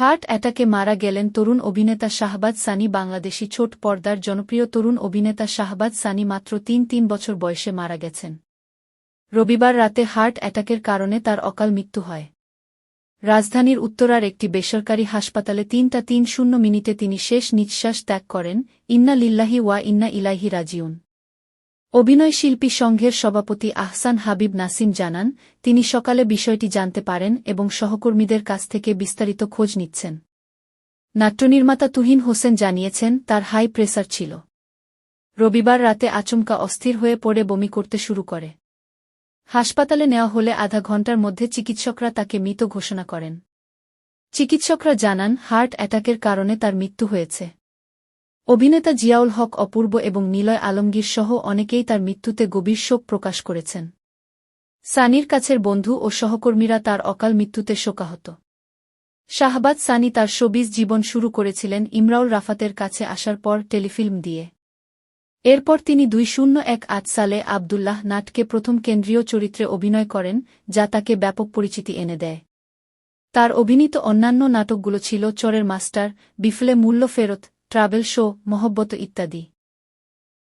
Heart অ্যাটাকে মারা গেলেন তরুণ অভিনেতা শাহবাজ সানি, বাংলাদেশি ছোট পর্দার জনপ্রিয় তরুণ অভিনেতা শাহবাজ সানি মাত্র তিন তিন বছর বয়সে মারা গেছেন। রবিবার রাতে হার্ট অ্যাটাকের কারণে তার অকাল মৃত্যু হয়। রাজধানীর উত্তরার একটি বেসরকারি হাসপাতালে তিনটা তিন শূন্য মিনিটে তিনি শেষ নিঃশ্বাস ত্যাগ করেন, ইন্না লিল্লাহি ওয়া ইন্না ইলাহি রাজিউন। অভিনয় শিল্পী সংঘের সভাপতি আহসান হাবিব নাসিম জানান, তিনি সকালে বিষয়টি জানতে পারেন এবং সহকর্মীদের কাছ থেকে বিস্তারিত খোঁজ নিচ্ছেন। নাট্যনির্মাতা তুহিন হোসেন জানিয়েছেন, তার হাই প্রেসার ছিল। রবিবার রাতে আচমকা অস্থির হয়ে পড়ে বমি করতে শুরু করে। হাসপাতালে নেওয়া হলে আধা ঘণ্টার মধ্যে চিকিৎসকরা তাকে মৃত ঘোষণা করেন। চিকিৎসকরা জানান, হার্ট অ্যাটাকের কারণে তার মৃত্যু হয়েছে। অভিনেতা জিয়াউল হক অপূর্ব এবং নিলয় আলমগীর সহ অনেকেই তার মৃত্যুতে গভীর শোক প্রকাশ করেছেন। সানির কাছের বন্ধু ও সহকর্মীরা তার অকাল মৃত্যুতে শোকাহত। শাহবাজ সানি তার শোবিজ জীবন শুরু করেছিলেন ইমরাউল রাফাতের কাছে আসার পর টেলিফিল্ম দিয়ে। এরপর তিনি দুই শূন্য এক আট সালে আবদুল্লাহ নাটকে প্রথম কেন্দ্রীয় চরিত্রে অভিনয় করেন, যা তাকে ব্যাপক পরিচিতি এনে দেয়। তার অভিনীত অন্যান্য নাটকগুলো ছিল চরের মাস্টার, বিফলে মূল্য ফেরত ট্রাভেল শো, মহব্বত ইত্যাদি।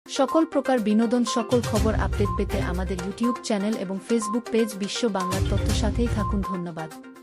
সকল প্রকার বিনোদন, সকল খবর আপডেট পেতে আমাদের ইউটিউব চ্যানেল এবং ফেসবুক পেজ বিশ্ব বাংলার তথ্য সাথেই থাকুন, ধন্যবাদ।